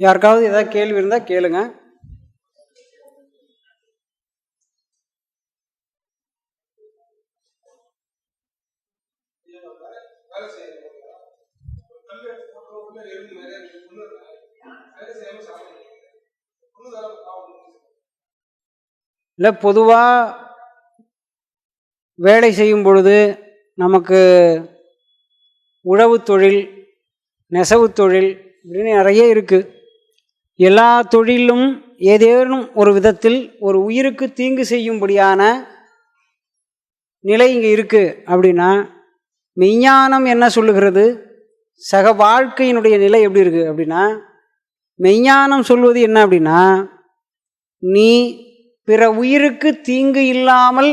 யாருக்காவது ஏதாவது கேள்வி இருந்தால் கேளுங்க. இல்லை பொதுவாக வேலை செய்யும் பொழுது நமக்கு உழவு தொழில் நெசவு தொழில் இப்படின்னு நிறைய இருக்குது எல்லா தொழிலும் ஏதேனும் ஒரு விதத்தில் ஒரு உயிருக்கு தீங்கு செய்யும்படியான நிலை இங்கே இருக்குது அப்படின்னா மெய்ஞானம் என்ன சொல்லுகிறது? சக வாழ்க்கையினுடைய நிலை எப்படி இருக்குது அப்படின்னா மெய்ஞானம் சொல்வது என்ன அப்படின்னா நீ பிற உயிருக்கு தீங்கு இல்லாமல்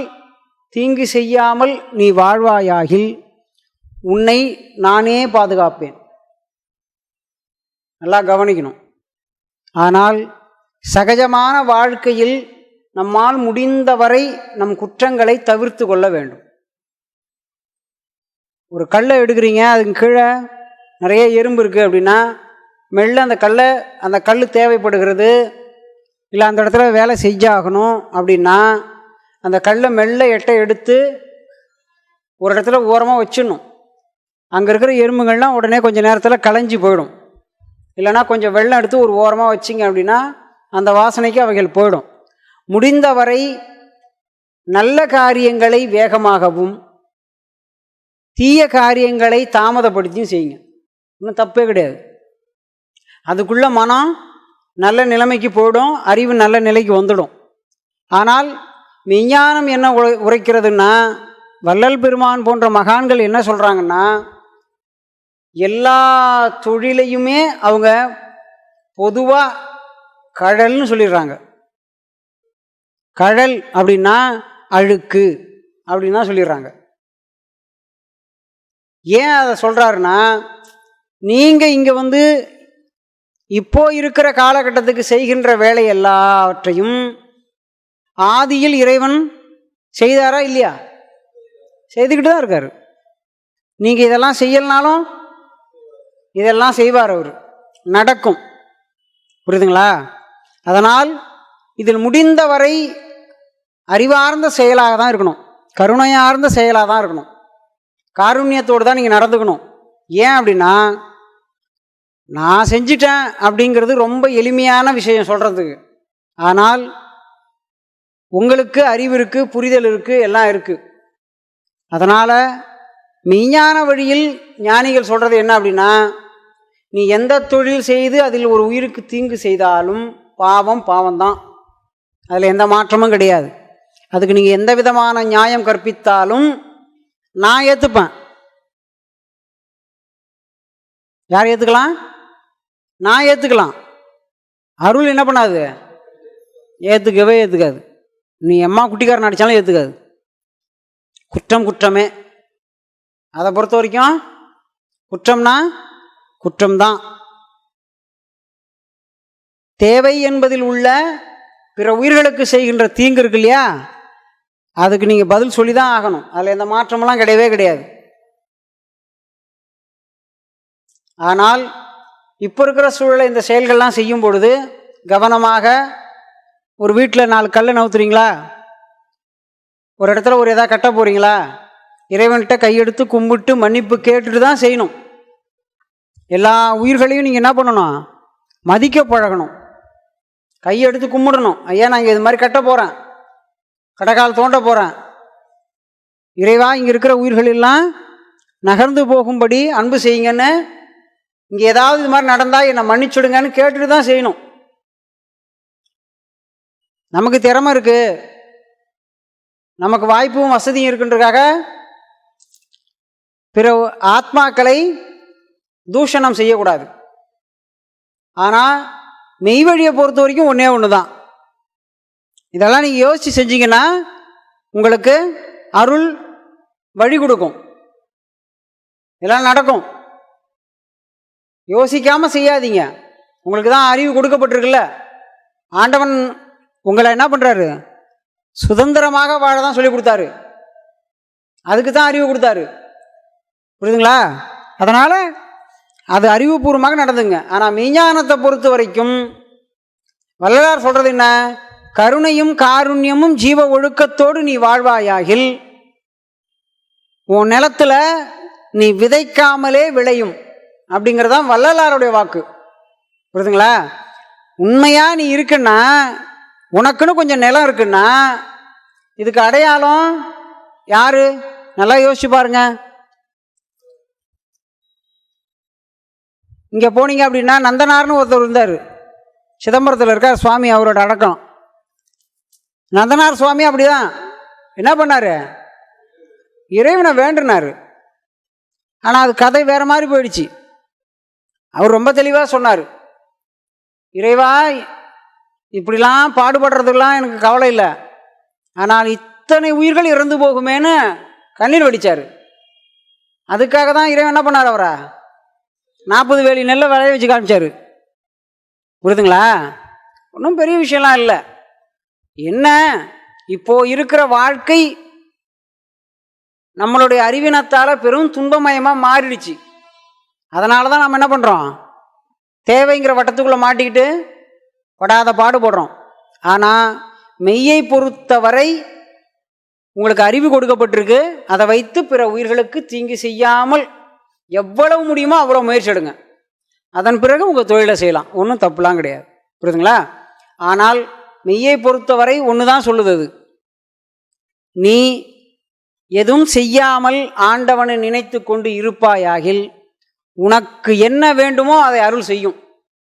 தீங்கு செய்யாமல் நீ வாழ்வாயாகில் உன்னை நானே பாதுகாப்பேன். நல்லா கவனிக்கணும். ஆனால் சகஜமான வாழ்க்கையில் நம்மால் முடிந்தவரை நம் குற்றங்களை தவிர்த்து கொள்ள வேண்டும். ஒரு கல்லை எடுக்கிறீங்க அதுக்கு கீழே நிறைய எறும்பு இருக்குது அப்படின்னா மெல்ல அந்த கல்லை அந்த கல் தேவைப்படுகிறது இல்லை அந்த இடத்துல வேலை செஞ்சாகணும் அப்படின்னா அந்த கல்லை மெல்ல எட்டை எடுத்து ஒரு இடத்துல ஓரமாக வச்சிடணும். அங்கே இருக்கிற எறும்புகள்லாம் உடனே கொஞ்சம் நேரத்தில் களைஞ்சி போயிடும். இல்லைனா கொஞ்சம் வெள்ளம் எடுத்து ஒரு ஓரமாக வச்சிங்க அப்படின்னா அந்த வாசனைக்கு அவைகள் போயிடும். முடிந்தவரை நல்ல காரியங்களை வேகமாகவும் தீய காரியங்களை தாமதப்படுத்தியும் செய்யுங்க. ஒன்றும் தப்பே கிடையாது. அதுக்குள்ள மனம் நல்ல நிலைமைக்கு போயிடும் அறிவு நல்ல நிலைக்கு வந்துடும். ஆனால் விஞ்ஞானம் என்ன உரை உரைக்கிறதுன்னா வள்ளல் பெருமான் போன்ற மகான்கள் என்ன சொல்கிறாங்கன்னா எல்லா தொழிலையுமே அவங்க பொதுவாக கழல்னு சொல்லிடுறாங்க. கழல் அப்படின்னா அழுக்கு அப்படின்னா சொல்லிடுறாங்க. ஏன் அதை சொல்கிறாருன்னா நீங்கள் இங்கே வந்து இப்போ இருக்கிற காலகட்டத்துக்கு செய்கின்ற வேலை எல்லாவற்றையும் ஆதியில் இறைவன் செய்தாரா இல்லையா? செய்துக்கிட்டு தான் இருக்காரு. நீங்கள் இதெல்லாம் செய்யலனாலும் இதெல்லாம் செய்வார் அவர். நடக்கும். புரியுதுங்களா? அதனால் இதில் முடிந்தவரை அறிவார்ந்த செயலாக தான் இருக்கணும். கருணையார்ந்த செயலாக தான் இருக்கணும். காருண்யத்தோடு தான் நீங்கள் நடந்துக்கணும். ஏன் அப்படின்னா நான் செஞ்சிட்டேன் அப்படிங்கிறது ரொம்ப எளிமையான விஷயம் சொல்கிறதுக்கு ஆனால் உங்களுக்கு அறிவு இருக்குது புரிதல் இருக்குது எல்லாம் இருக்குது அதனால் மெய்ஞான வழியில் ஞானிகள் சொல்கிறது என்ன அப்படின்னா நீ எந்த தொழில் செய்து அதில் ஒரு உயிருக்கு தீங்கு செய்தாலும் பாவம் பாவம்தான். அதில் எந்த மாற்றமும் கிடையாது. அதுக்கு நீங்கள் எந்த விதமான நியாயம் கற்பித்தாலும் நான் ஏற்றுப்பேன் யார் ஏற்றுக்கலாம் நான் ஏற்றுக்கலாம் அருள் என்ன பண்ணாது? ஏற்றுக்கவே ஏற்றுக்காது நீ எம்மா குட்டிக்காரன் அடித்தாலும் ஏற்றுக்காது குற்றம் குற்றமே. அதை பொறுத்த வரைக்கும் குற்றம்னா குற்றம்தான். தேவை என்பதில் உள்ள பிற உயிர்களுக்கு செய்கின்ற தீங்கு இருக்கு இல்லையா? அதுக்கு நீங்கள் பதில் சொல்லி தான் ஆகணும். அதில் எந்த மாற்றமெல்லாம் கிடையவே கிடையாது. ஆனால் இப்போ இருக்கிற சூழலை இந்த செயல்கள்லாம் செய்யும் பொழுது கவனமாக ஒரு வீட்டில் நாலு கல்லை நவுத்துறீங்களா? ஒரு இடத்துல ஒரு எதாவது கட்ட போகிறீங்களா இறைவன்கிட்ட கையெடுத்து கும்பிட்டு மன்னிப்பு கேட்டுட்டு தான் செய்யணும். எல்லா உயிர்களையும் நீங்கள் என்ன பண்ணணும்? மதிக்க பழகணும். கையெடுத்து கும்பிடணும். ஐயா நான் இங்கே இது மாதிரி கட்ட போகிறேன் கடைக்கால் தோண்ட போகிறேன் இறைவா இங்கே இருக்கிற உயிர்கள் எல்லாம் நகர்ந்து போகும்படி அன்பு செய்யுங்கன்னு இங்கே ஏதாவது இது மாதிரி நடந்தால் என்னை மன்னிச்சுடுங்கன்னு கேட்டுட்டு தான் செய்யணும். நமக்கு திறமை இருக்குது நமக்கு வாய்ப்பும் வசதியும் இருக்குன்றதுக்காக பிற ஆத்மாக்களை தூஷணம் செய்யக்கூடாது. ஆனால் மெய் வழியை பொறுத்த வரைக்கும் ஒன்றே ஒன்று தான் இதெல்லாம் நீங்கள் யோசித்து செஞ்சீங்கன்னா உங்களுக்கு அருள் வழி கொடுக்கும். இதெல்லாம் நடக்கும். யோசிக்காமல் செய்யாதீங்க. உங்களுக்கு தான் அறிவு கொடுக்கப்பட்டிருக்குல்ல. ஆண்டவன் உங்களை என்ன பண்ணுறாரு சுதந்திரமாக வாழ தான் சொல்லி கொடுத்தாரு. அதுக்கு தான் அறிவு கொடுத்தாரு. புரியுதுங்களா? அதனால் அது அறிவுபூர்வமாக நடந்துங்க. ஆனால் விஞ்ஞானத்தை பொறுத்த வரைக்கும் வள்ளலார் சொல்கிறது என்ன? கருணையும் காருண்யமும் ஜீவ ஒழுக்கத்தோடு நீ வாழ்வாயாகில் உன் நிலத்தில் நீ விதைக்காமலே விளையும் அப்படிங்கிறதான் வள்ளலாருடைய வாக்கு. புரியுதுங்களா? உண்மையாக நீ இருக்குன்னா உனக்குன்னு கொஞ்சம் நிலம் இருக்குன்னா இதுக்கு அடையாளம் யாரு? நல்லா யோசிச்சு பாருங்கள் இங்கே போனீங்க அப்படின்னா நந்தனார்னு ஒருத்தர் இருந்தார். சிதம்பரத்தில் இருக்கார் சுவாமி அவரோட அடக்கம். நந்தனார் சுவாமி அப்படிதான். என்ன பண்ணார்? இறைவனை வேண்டுனார். ஆனால் அது கதை வேறு மாதிரி போயிடுச்சு. அவர் ரொம்ப தெளிவாக சொன்னார். இறைவா இப்படிலாம் பாடுபடுறதுக்கெல்லாம் எனக்கு கவலை இல்லை. ஆனால் இத்தனை உயிர்கள் இறந்து போகுமேன்னு கண்ணீர் வடித்தார் அதுக்காக தான் இறைவன் என்ன பண்ணார் அவரா? நாற்பது வேலி நெல்லை விளைய வச்சு காமிச்சார். புரியுதுங்களா? ஒன்றும் பெரிய விஷயம்லாம் இல்லை. என்ன? இப்போ இருக்கிற வாழ்க்கை நம்மளுடைய அறிவினத்தால் பெரும் துன்பமயமாக மாறிடுச்சு. அதனால தான் நம்ம என்ன பண்ணுறோம் தேவைங்கிற வட்டத்துக்குள்ளே மாட்டிக்கிட்டு படாத பாடுபடுறோம் ஆனால் மெய்யை பொறுத்தவரை உங்களுக்கு அறிவு கொடுக்கப்பட்டிருக்கு. அதை வைத்து பிற உயிர்களுக்கு தீங்கு செய்யாமல் எவ்வளவு முடியுமோ அவ்வளோ முயற்சி எடுங்க. அதன் பிறகு உங்கள் தொழிலை செய்யலாம். ஒன்றும் தப்புலாம் கிடையாது. புரியுதுங்களா? ஆனால் மெய்யை பொறுத்தவரை ஒன்று தான் சொல்லுது அது. நீ எதுவும் செய்யாமல் ஆண்டவனை நினைத்து கொண்டு இருப்பாயாகில் உனக்கு என்ன வேண்டுமோ அதை அருள் செய்யும்.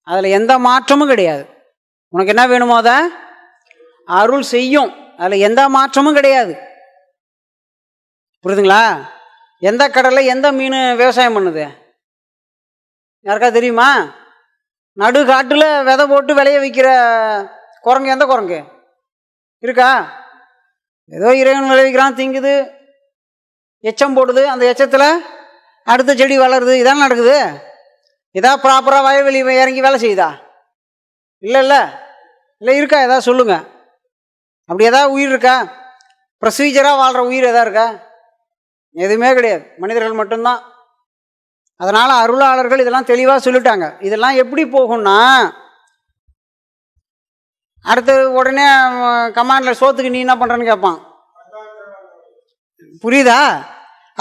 அதில் எந்த மாற்றமும் கிடையாது. உனக்கு என்ன வேணுமோ அதை அருள் செய்யும். அதில் எந்த மாற்றமும் கிடையாது. புரியுதுங்களா? எந்த கடலில் எந்த மீன் விவசாயம் பண்ணுது? யாருக்கா தெரியுமா? நடு காட்டில் விதை போட்டு விளைய வைக்கிற குரங்கு எந்த குரங்கு? இருக்கா? ஏதோ இறைவன் விளைவிக்கிறான் திங்குது. எச்சம் போடுது அந்த எச்சத்தில் அடுத்த செடி வளருது. இதான் நடக்குது? இதா ப்ராப்பராக வயல்வெளி இறங்கி வேலை செய்யுதா? இல்லை இல்லை. இல்லை இருக்கா? ஏதாவது சொல்லுங்கள் அப்படி எதாவது உயிர் இருக்கா? ப்ரொசீஜராக வாழ்கிற உயிர் எதா இருக்கா? எதுவுமே கிடையாது. மனிதர்கள் மட்டும்தான். அதனால் அருளாளர்கள் இதெல்லாம் தெளிவாக சொல்லிட்டாங்க. இதெல்லாம் எப்படி போகும்னா அடுத்து உடனே கமாண்டில் சோத்துக்கு நீ என்ன பண்ணுறன்னு கேட்பான் புரியுதா?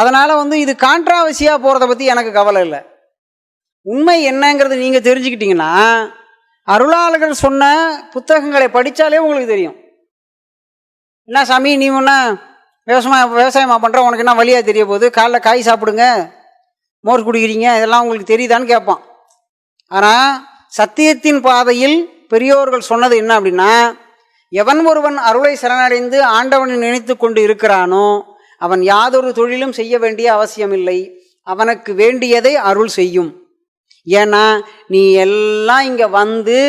அதனால் வந்து இது கான்ட்ராவசியாக போகிறத பற்றி எனக்கு கவலை இல்லை. உண்மை என்னங்கிறது நீங்கள் தெரிஞ்சுக்கிட்டீங்கன்னா அருளாளர்கள் சொன்ன புத்தகங்களை படித்தாலே உங்களுக்கு தெரியும். என்ன சாமி நீ ஒன்று விவசாயம் விவசாயமாக பண்ணுறோம் உனக்கு என்ன வழியாக தெரிய போகுது? காலைல காய் சாப்பிடுங்க. மோர் குடிக்கிறீங்க. இதெல்லாம் உங்களுக்கு தெரியுதான்னு கேட்பான். ஆனால் சத்தியத்தின் பாதையில் பெரியோர்கள் சொன்னது என்ன அப்படின்னா எவன் ஒருவன் அருளை சரணடைந்து ஆண்டவனை நினைத்து கொண்டு இருக்கிறானோ அவன் யாதொரு தொழிலும் செய்ய வேண்டிய அவசியமில்லை. அவனுக்கு வேண்டியதை அருள் செய்யும். ஏன்னா நீ எல்லாம் இங்கே வந்து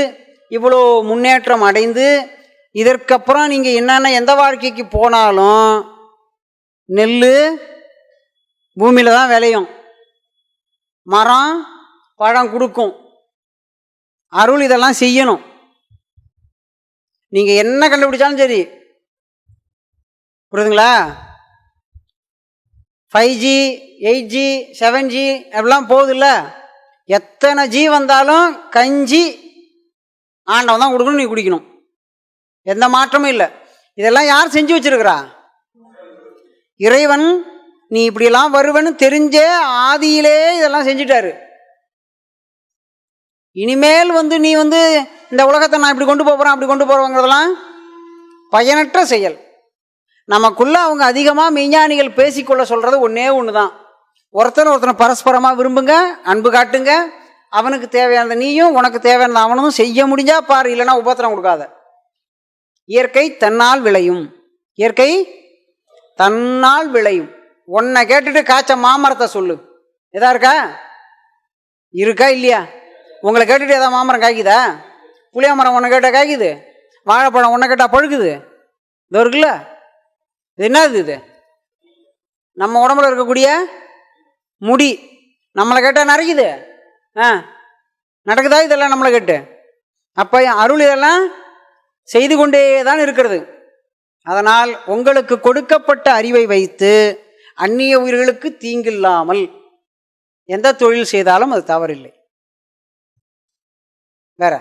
இவ்வளோ முன்னேற்றம் அடைந்து இதற்கப்புறம் நீங்கள் என்னென்ன எந்த வாழ்க்கைக்கு போனாலும் நெல் பூமியில் தான் விளையும். மரம் பழம் கொடுக்கும். அருள் இதெல்லாம் செய்யணும். நீங்கள் என்ன கண்டுபிடிச்சாலும் சரி. புரியுதுங்களா? Five G eight G seven G அப்படிலாம் போகுதுல்ல. எத்தனை ஜி வந்தாலும் கஞ்சி ஆண்டவன் தான் கொடுக்கணும் நீ குடிக்கணும். எந்த மாற்றமும் இல்லை. இதெல்லாம் யார் செஞ்சு வச்சுருக்குறா? இறைவன் நீ இப்படியெல்லாம் வருவன்னு தெரிஞ்சே ஆதியிலே இதெல்லாம் செஞ்சிட்டாரு. இனிமேல் வந்து நீ வந்து இந்த உலகத்தை நான் இப்படி கொண்டு போகிறேன் அப்படி கொண்டு போகிறவங்கிறதெல்லாம் பயனற்ற செயல். நமக்குள்ள அவங்க அதிகமாக மெய்ஞானிகள் பேசிக்கொள்ள சொல்கிறது ஒன்றே ஒன்று தான் ஒருத்தனை ஒருத்தனை பரஸ்பரமாக விரும்புங்க அன்பு காட்டுங்க. அவனுக்கு தேவையானது நீயும் உனக்கு தேவையானது அவனும் செய்ய முடிஞ்சா பாரு இல்லைன்னா உபத்திரம் கொடுக்காத. இயற்கை தன்னால் விளையும். இயற்கை தன்னால் விளையும். உன்னை கேட்டுட்டு காய்ச்ச மாமரத்தை சொல்லு. எதா இருக்கா? இருக்கா இல்லையா? உங்களை கேட்டுட்டு எதாவது மாமரம் காய்க்குதா? புளிய மரம் ஒன்றை கேட்டால் காய்க்குது. வாழைப்பழம் ஒன்றை கேட்டால் பழுக்குது. இது இருக்குல்ல? இது என்னது இது? நம்ம உடம்புல இருக்கக்கூடிய முடி நம்மளை கேட்டால் நரைக்குது. ஆ நடக்குதா இதெல்லாம் நம்மளை கேட்டு? அப்போ அருள் இதெல்லாம் செய்து கொண்டே தான் இருக்கிறது. அதனால் உங்களுக்கு கொடுக்கப்பட்ட அறிவை வைத்து அந்நிய உயிர்களுக்கு தீங்கில்லாமல் எந்த தொழில் செய்தாலும் அது தவறில்லை. வேற?